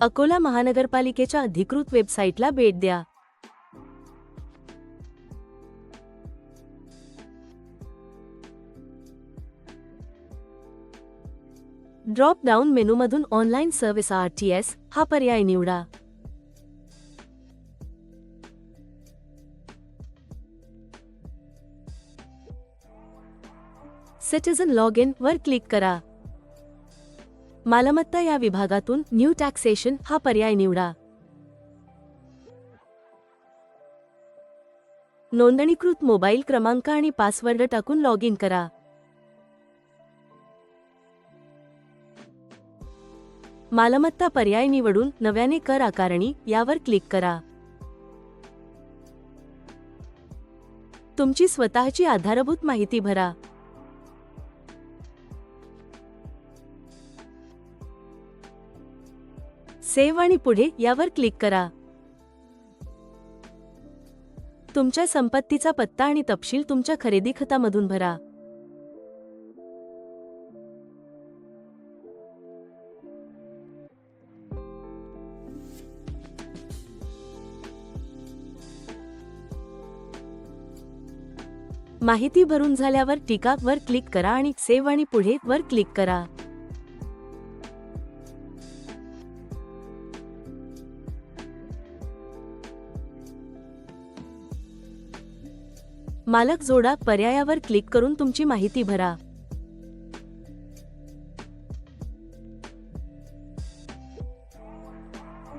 अकोला महानगरपालिकेच्या अधिकृत वेबसाईटला भेट द्या. ड्रॉप डाऊन मेनूमधून online service R T S हा पर्याय निवडा. सिटिझन लॉग इन वर क्लिक करा. मालमत्ता या विभागातून न्यू टॅक्सेशन हा पर्याय निवडा. नोंदणीकृत मोबाईल क्रमांक आणि पासवर्ड टाकून लॉग इन करा. मालमत्ता पर्याय निवडून नव्याने कर आकारणी यावर क्लिक करा. तुमची स्वतःची आधारभूत माहिती भरा. सेव्ह आणि पुढे यावर क्लिक करा. तुमच्या संपत्तीचा पत्ता आणि तपशील तुमच्या खरेदी खतामधून भरा. माहिती भरून झाल्यावर टीका वर क्लिक करा आणि सेव्ह आणि पुढे वर क्लिक करा. मालक जोडा पर्यायावर क्लिक करून तुमची माहिती भरा.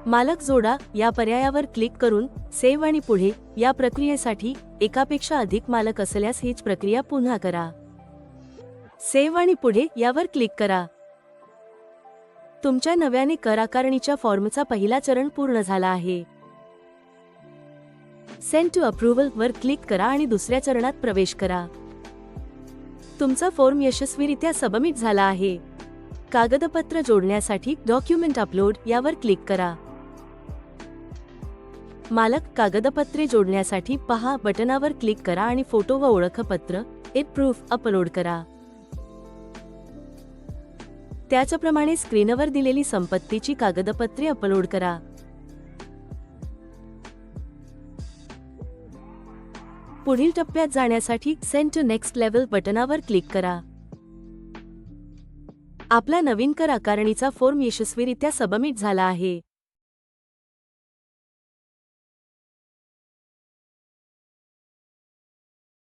मालक जोडा या पर्यायावर क्लिक करून सेव्ह आणि पुढे या प्रक्रियेसाठी एकापेक्षा अधिक मालक असल्यास हीच प्रक्रिया पुन्हा करा. सेव्ह आणि पुढे यावर क्लिक करा. तुमच्या नव्याने कर आकारणीच्या फॉर्मचा पहिला चरण पूर्ण झाला आहे. सेंड टू अप्रुव्हल वर क्लिक करा आणि दुसऱ्या चरणात प्रवेश करा. तुमचा फॉर्म यशस्वीरित्या सबमिट झाला आहे. कागदपत्र जोडण्यासाठी डॉक्युमेंट अपलोड यावर क्लिक करा. मालक कागदपत्रे जोडण्यासाठी पहा बटनावर क्लिक करा आणि फोटो व ओळखपत्र एक प्रूफ अपलोड करा. त्याचप्रमाणे स्क्रीनवर दिलेली संपत्तीची कागदपत्रे अपलोड करा. पुढील टप्प्यात जाण्यासाठी सेंड टू नेक्स्ट लेवल बटनावर क्लिक करा. आपला नवीन कर आकारणीचा फॉर्म यशस्वीरित्या सबमिट झाला आहे.